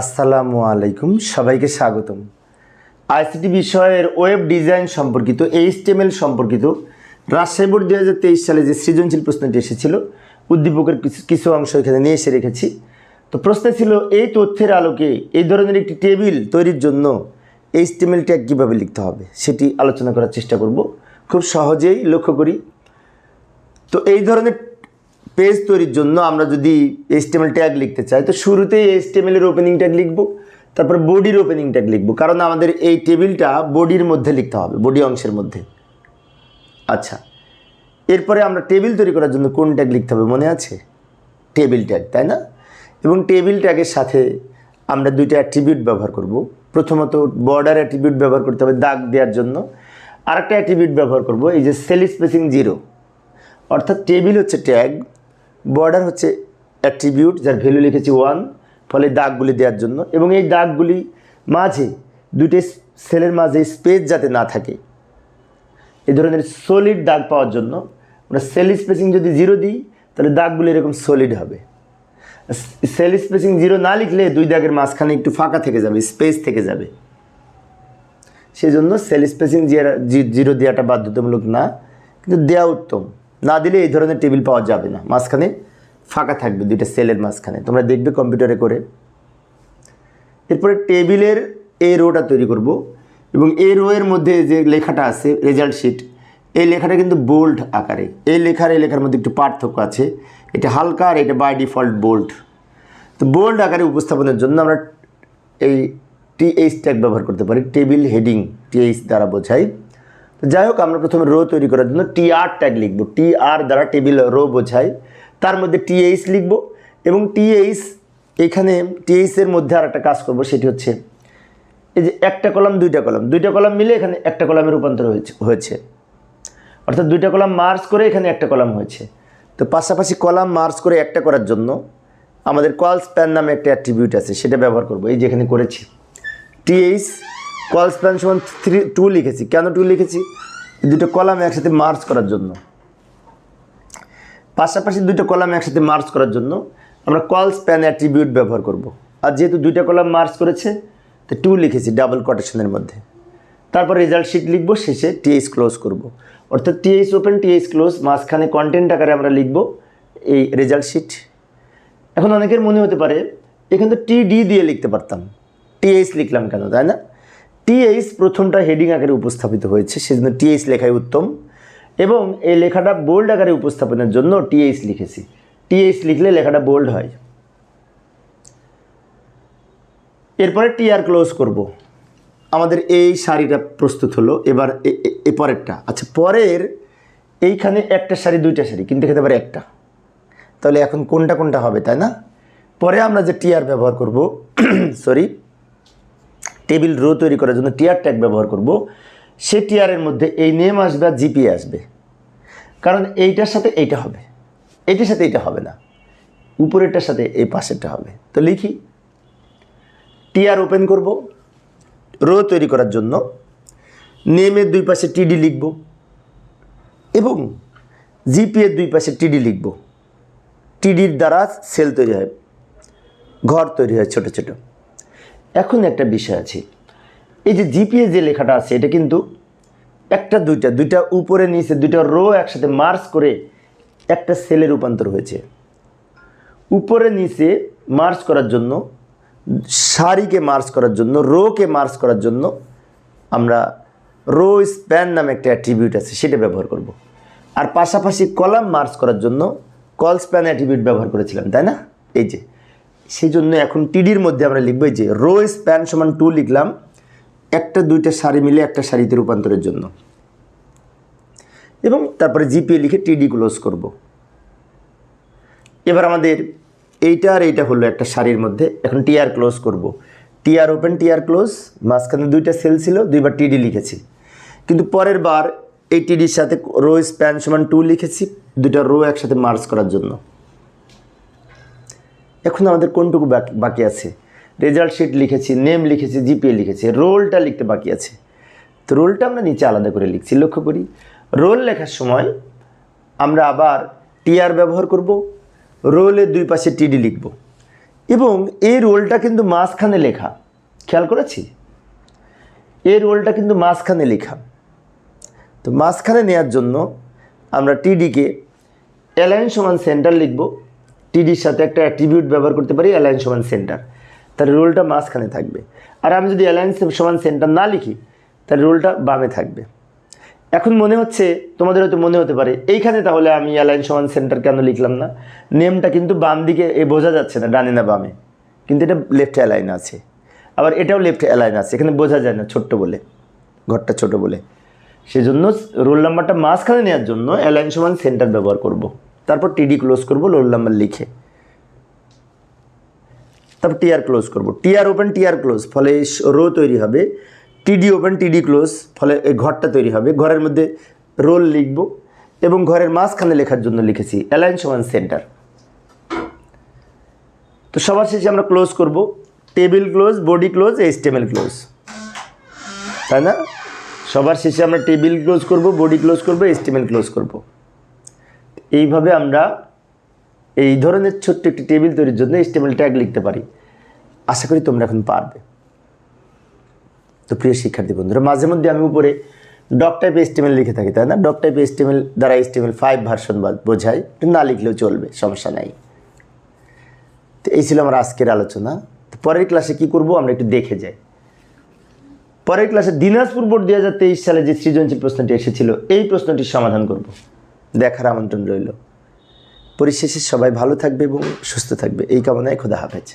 আসসালামু আলাইকুম, সবাইকে স্বাগতম। আইসিটি বিষয়ের ওয়েব ডিজাইন সম্পর্কিত, এইচটিএমএল সম্পর্কিত, রাজশাহী বোর্ড দু হাজার তেইশ সালে যে সৃজনশীল প্রশ্নটি এসেছিল, উদ্দীপকের কিছু অংশ এখানে নিয়ে এসে রেখেছি। তো প্রশ্ন ছিল, এই তথ্যের আলোকে এই ধরনের একটি টেবিল তৈরির জন্য এইচটিএমএল ট্যাগ কীভাবে লিখতে হবে, সেটি আলোচনা করার চেষ্টা করব। খুব সহজেই লক্ষ্য করি। তো এই ধরনের পেজ তৈরির জন্য আমরা যদি এইচটিএমএল ট্যাগ লিখতে চাই, তো শুরুতেই এইচটিএমএল এর ওপেনিং ট্যাগ লিখব, তারপর বডির ওপেনিং ট্যাগ লিখব, কারণ আমাদের এই টেবিলটা বডির মধ্যে লিখতে হবে বডি অংশের মধ্যে। আচ্ছা এরপরে আমরা টেবিল তৈরি করার জন্য কোন ট্যাগ লিখতে হবে মনে আছে? টেবিল ট্যাগ তাই না? এবং টেবিল ট্যাগের সাথে আমরা দুইটা অ্যাট্রিবিউট ব্যবহার করব। প্রথমত বর্ডার অ্যাট্রিবিউট ব্যবহার করতে হবে দাগ দেওয়ার জন্য। আরেকটা অ্যাট্রিবিউট ব্যবহার করব, এই যে সেল স্পেসিং জিরো অর্থাৎ টেবিল হচ্ছে ট্যাগ বর্ডার হচ্ছে অ্যাট্রিবিউট, যার ভ্যালু লিখেছি ওয়ান, ফলে দাগগুলি দেওয়ার জন্য। এবং এই দাগগুলি মাঝে দুটি সেলের মাঝে স্পেস যাতে না থাকে এই ধরনের সলিড দাগ পাওয়ার জন্য। আমরা সেল স্পেসিং যদি জিরো দিই, তাহলে দাগগুলি এরকম সলিড হবে। সেল স্পেসিং জিরো না লিখলে দুই দাগের মাঝখানে একটু ফাঁকা থেকে যাবে, স্পেস থেকে যাবে। সেই জন্য সেল স্পেসিং জিরো দেওয়াটা বাধ্যতামূলক না, কিন্তু দেওয়া উত্তম। না দিলে এই ধরনের টেবিল পাওয়া যাবে না। মাঝখানে ফাঁকা থাকবে, দুইটা সেলের মাঝখানে। তোমরা দেখবে কম্পিউটারে করে। এরপরে টেবিলের এ রোটা তৈরি করব এবং এই রো এর মধ্যে যে লেখাটা আছে, রেজাল্ট শিট, এই লেখাটা কিন্তু বোল্ড আকারে। এই লেখার এই লেখার মধ্যে একটু পার্থক্য আছে। এটা হালকা আর এটা বাই ডিফল্ট বোল্ড। তো বোল্ড আকারে উপস্থাপনের জন্য আমরা এই টিএইচ ট্যাগ ব্যবহার করতে পারি। টেবিল হেডিং টিএইচ দ্বারা বোঝাই যাই হোক আমরা প্রথমে রো তৈরি করার জন্য টি আর ট্যাগ লিখব। টি আর দ্বারা টেবিল রো বোঝাই। তার মধ্যে টিএইচ লিখব এবং টিএইচ এখানে টিএইচের মধ্যে আর একটা কাজ করব, সেটি হচ্ছে এই যে একটা কলাম, দুইটা কলাম। দুইটা কলাম মিলে এখানে একটা কলামে রূপান্তর হয়েছে হয়েছে। অর্থাৎ দুইটা কলাম মার্চ করে এখানে একটা কলাম হয়েছে। তো পাশাপাশি কলাম মার্চ করে একটা করার জন্য আমাদের কল স্প্যান নামে একটা অ্যাট্রিবিউট আছে, সেটা ব্যবহার করব। এই যেখানে করেছি। টিএইচ কল স্প্যান সমান থ্রি টু লিখেছি। কেন টু লিখেছি? দুটো কলাম একসাথে মার্চ করার জন্য। পাশাপাশি দুটো কলাম একসাথে মার্চ করার জন্য আমরা কল স্প্যান অ্যাট্রিবিউট ব্যবহার করব। আর যেহেতু দুইটা কলাম মার্চ করেছে, তো টু লিখেছি ডাবল কোটেশনের মধ্যে। তারপর রেজাল্ট শিট লিখব, শেষে টিএইচ ক্লোজ করব। অর্থাৎ টিএইচ ওপেন টিএইচ ক্লোজ মাঝখানে কন্টেন্ট আকারে আমরা লিখব এই রেজাল্ট শিট এখন অনেকের মনে হতে পারে, এখানে তো টি ডি দিয়ে লিখতে পারতাম। টিএইচ লিখলাম কেন, তাই না? টিএইচ প্রথমটা হেডিং আকারে উপস্থাপিত হয়েছে, সেজন্য টিএইচ লেখাই উত্তম। এবং এই লেখাটা বোল্ড আকারে উপস্থাপনের জন্য টিএইচ লিখেছি। টিএইচ লিখলে লেখাটা বোল্ড হয়। এরপরে টিআর ক্লোজ করব। আমাদের এই শাড়িটা প্রস্তুত হলো, এবার এ- পরেরটা। আচ্ছা পরের এইখানে একটা শাড়ি দুইটা শাড়ি কিন্তু খেতে পারে একটা। তাহলে এখন কোনটা কোনটা হবে, তাই না? পরে আমরা যে টিআর ব্যবহার করব সরি টেবিল রো তৈরি করার জন্য টিআর ট্যাগ ব্যবহার করব। সে টিআরের মধ্যে এই নেম আসবে আর জিপিএ আসবে। কারণ এইটার সাথে এইটা হবে। এইটার সাথে এইটা হবে না। উপরেরটার সাথে এই পাশেরটা হবে। তো লিখি। টিআর ওপেন করব। রো তৈরি করার জন্য নেমের দুই পাশে টিডি লিখব। এবং জিপিএর দুই পাশে টিডি লিখব। টিডির দ্বারা সেল তৈরি হয়। ঘর তৈরি হয় ছোট ছোট। এখন একটা বিষয় আছে। এই যে জিপিএ যে লেখাটা আছে, এটা কিন্তু একটা, দুইটা দুইটা উপরে নিচে, দুইটা রো একসাথে মার্চ করে একটা সেলে রূপান্তর হয়েছে। উপরে নিচে মার্চ করার জন্য, সারিকে মার্চ করার জন্য রোকে মার্চ করার জন্য আমরা রো স্প্যান নামে একটা অ্যাট্রিবিউট আছে, সেটা ব্যবহার করব। আর পাশাপাশি কলাম মার্চ করার জন্য কল স্প্যান অ্যাট্রিবিউট ব্যবহার করেছিলাম, তাই না? এই যে সেই জন্য এখন টিডির মধ্যে আমরা লিখব যে রো স্প্যান সমান টু লিখলাম, একটা, দুইটা সারি মিলে একটা সারিতে রূপান্তরের জন্য। এবং তারপরে জিপিএ লিখে টিডি ক্লোজ করব। এবার আমাদের এইটা আর এইটা হলো একটা শাড়ির মধ্যে, এখন টিআর ক্লোজ করব। টিআর ওপেন টিআর ক্লোজ মাঝখানে দুইটা সেল ছিল, দুইবার টিডি লিখেছি। কিন্তু পরের বার এই টিডির সাথে রো স্প্যান সমান টু লিখেছি, দুইটা রো একসাথে মার্চ করার জন্য। এখন আমাদের কোনটুকু বাকি- আছে? রেজাল্ট শিট লিখেছি নেম লিখেছি জিপিএ লিখেছি রোলটা লিখতে বাকি আছে। তো রোলটা আমরা নিচে আলাদা করে লিখছি, লক্ষ্য করি। রোল লেখার সময় আমরা আবার টিআর ব্যবহার করব রোলের দুই পাশে টিডি লিখব। এবং এই রোলটা কিন্তু মাঝখানে লেখা। খেয়াল করেছি? এই রোলটা কিন্তু মাঝখানে লেখা। তো মাঝখানে নেওয়ার জন্য আমরা টিডিকে অ্যালাইন সমান সেন্টার লিখব। টিডির সাথে একটা অ্যাট্রিবিউট ব্যবহার করতে পারি অ্যালাইন সমান সেন্টার তার রোলটা মাঝখানে থাকবে। আর আমি যদি অ্যালায়েন্স সমান সেন্টার না লিখি, তার রোলটা বামে থাকবে। এখন মনে হচ্ছে, তোমাদের হয়তো মনে হতে পারে, এইখানে তাহলে আমি অ্যালায়েন্স সমান সেন্টার কেন লিখলাম না? নেমটা কিন্তু বাম দিকে, এ বোঝা যাচ্ছে না, ডানে না বামে। কিন্তু এটা লেফট অ্যালাইন আছে। আবার এটাও লেফট অ্যালাইন আছে, এখানে বোঝা যায় না, ছোট্ট বলে। ঘরটা ছোট বলে। সেজন্য রোল নাম্বারটা মাঝখানে নেওয়ার জন্য অ্যালাইন সমান সেন্টার ব্যবহার করব। তারপর টিডি ক্লোজ করব রোল নাম্বার লিখে। তারপর টিআর ক্লোজ করব। টিআর ওপেন টিআর ক্লোজ ফলে রো তৈরি হবে। টিডি ওপেন টিডি ক্লোজ ফলে এই ঘরটা তৈরি হবে। ঘরের মধ্যে রোল লিখব এবং ঘরের মাঝখানে লেখার জন্য লিখেছি অ্যালাইন সমান সেন্টার তো সবার শেষে আমরা ক্লোজ করব। Table close body close HTML close তাই না? সবার শেষে আমরা টেবিল ক্লোজ করব বডি ক্লোজ করব এইচটিএমএল ক্লোজ করব। এইভাবে আমরা এই ধরনের ছোট্ট একটি টেবিল তৈরির জন্য এইচটিএমএল ট্যাগ লিখতে পারি। আশা করি তোমরা এখন পারবে। তো প্রিয় শিক্ষার্থী বন্ধুরা, মাঝে মধ্যে আমি উপরে ডক টাইপ এস্টিমেল লিখে থাকি, তাই না? ডক টাইপ এস্টিমেল দ্বারা এস্টিমেল ফাইভ ভার্সন বোঝায় না লিখলেও চলবে, সমস্যা নাই। তো এই ছিল আমার আজকের আলোচনা। তো পরের ক্লাসে কি করব আমরা একটু দেখে যাই। পরের ক্লাসে দিনাজপুর বোর্ড দু হাজার তেইশ সালে যে সৃজনশীল প্রশ্নটি এসেছিল, এই প্রশ্নটির সমাধান করব। দেখার আমন্ত্রণ রইল। পরিশেষে সবাই ভালো থাকবে এবং সুস্থ থাকবে। এই কামনায় খোদা হাফেজ।